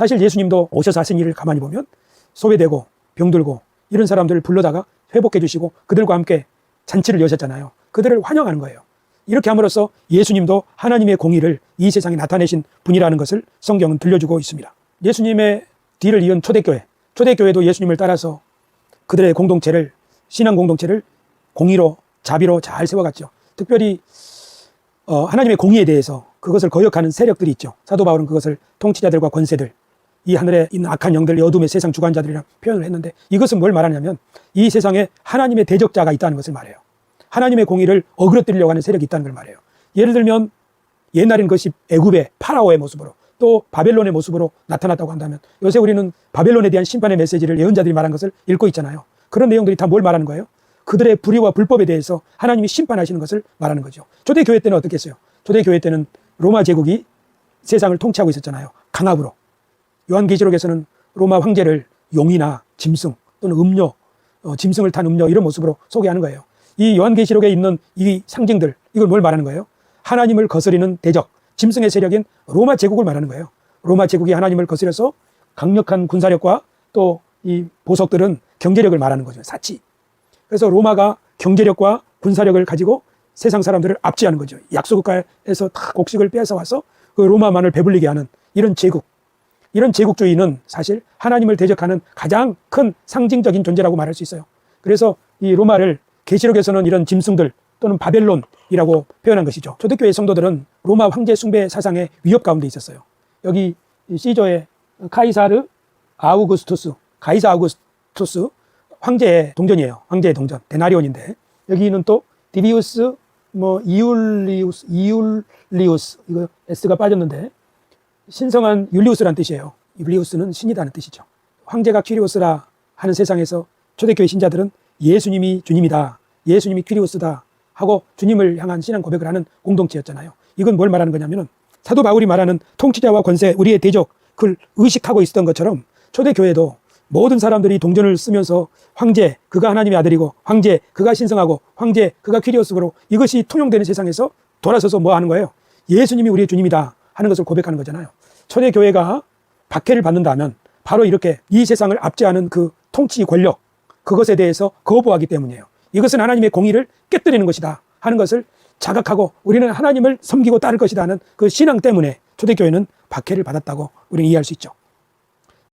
사실 예수님도 오셔서 하신 일을 가만히 보면 소외되고 병들고 이런 사람들을 불러다가 회복해 주시고 그들과 함께 잔치를 여셨잖아요. 그들을 환영하는 거예요. 이렇게 함으로써 예수님도 하나님의 공의를 이 세상에 나타내신 분이라는 것을 성경은 들려주고 있습니다. 예수님의 뒤를 이은 초대교회, 초대교회도 예수님을 따라서 그들의 공동체를 신앙 공동체를 공의로 자비로 잘 세워갔죠. 특별히 어, 하나님의 공의에 대해서 그것을 거역하는 세력들이 있죠. 사도 바울은 그것을 통치자들과 권세들, 이 하늘에 있는 악한 영들, 이 어둠의 세상 주관자들이랑 표현을 했는데 이것은 뭘 말하냐면 이 세상에 하나님의 대적자가 있다는 것을 말해요. 하나님의 공의를 어그러뜨리려고 하는 세력이 있다는 걸 말해요. 예를 들면 옛날엔 그것이 애굽의 파라오의 모습으로 또 바벨론의 모습으로 나타났다고 한다면 요새 우리는 바벨론에 대한 심판의 메시지를 예언자들이 말한 것을 읽고 있잖아요. 그런 내용들이 다 뭘 말하는 거예요? 그들의 불의와 불법에 대해서 하나님이 심판하시는 것을 말하는 거죠. 초대교회 때는 어떻게 했어요? 초대교회 때는 로마 제국이 세상을 통치하고 있었잖아요. 강압으로. 요한계시록에서는 로마 황제를 용이나 짐승 또는 음료, 어, 짐승을 탄 음료 이런 모습으로 소개하는 거예요. 이 요한계시록에 있는 이 상징들 이걸 뭘 말하는 거예요? 하나님을 거스리는 대적, 짐승의 세력인 로마 제국을 말하는 거예요. 로마 제국이 하나님을 거스려서 강력한 군사력과 또 이 보석들은 경제력을 말하는 거죠. 사치. 그래서 로마가 경제력과 군사력을 가지고 세상 사람들을 압제하는 거죠. 약소국가에서 다 곡식을 빼앗아 와서 그 로마만을 배불리게 하는 이런 제국. 이런 제국주의는 사실 하나님을 대적하는 가장 큰 상징적인 존재라고 말할 수 있어요. 그래서 이 로마를 계시록에서는 이런 짐승들 또는 바벨론이라고 표현한 것이죠. 초대교회 성도들은 로마 황제 숭배 사상의 위협 가운데 있었어요. 여기 이 시저의 카이사르 아우구스투스, 가이사 아우구스투스 황제의 동전이에요. 황제의 동전, 데나리온인데 여기는 또 디비우스, 뭐 이울리우스, 이울리우스 이거 s가 빠졌는데 신성한 율리우스란 뜻이에요. 율리우스는 신이라는 뜻이죠. 황제가 퀴리오스라 하는 세상에서 초대교회 신자들은 예수님이 주님이다. 예수님이 퀴리오스다. 하고 주님을 향한 신앙 고백을 하는 공동체였잖아요. 이건 뭘 말하는 거냐면은 사도 바울이 말하는 통치자와 권세, 우리의 대적, 그걸 의식하고 있었던 것처럼 초대교회도 모든 사람들이 동전을 쓰면서 황제, 그가 하나님의 아들이고 황제, 그가 신성하고 황제, 그가 퀴리오스로 이것이 통용되는 세상에서 돌아서서 뭐 하는 거예요? 예수님이 우리의 주님이다 하는 것을 고백하는 거잖아요. 초대교회가 박해를 받는다면 바로 이렇게 이 세상을 압제하는 그 통치 권력, 그것에 대해서 거부하기 때문이에요. 이것은 하나님의 공의를 깨뜨리는 것이다 하는 것을 자각하고 우리는 하나님을 섬기고 따를 것이다 하는 그 신앙 때문에 초대교회는 박해를 받았다고 우리는 이해할 수 있죠.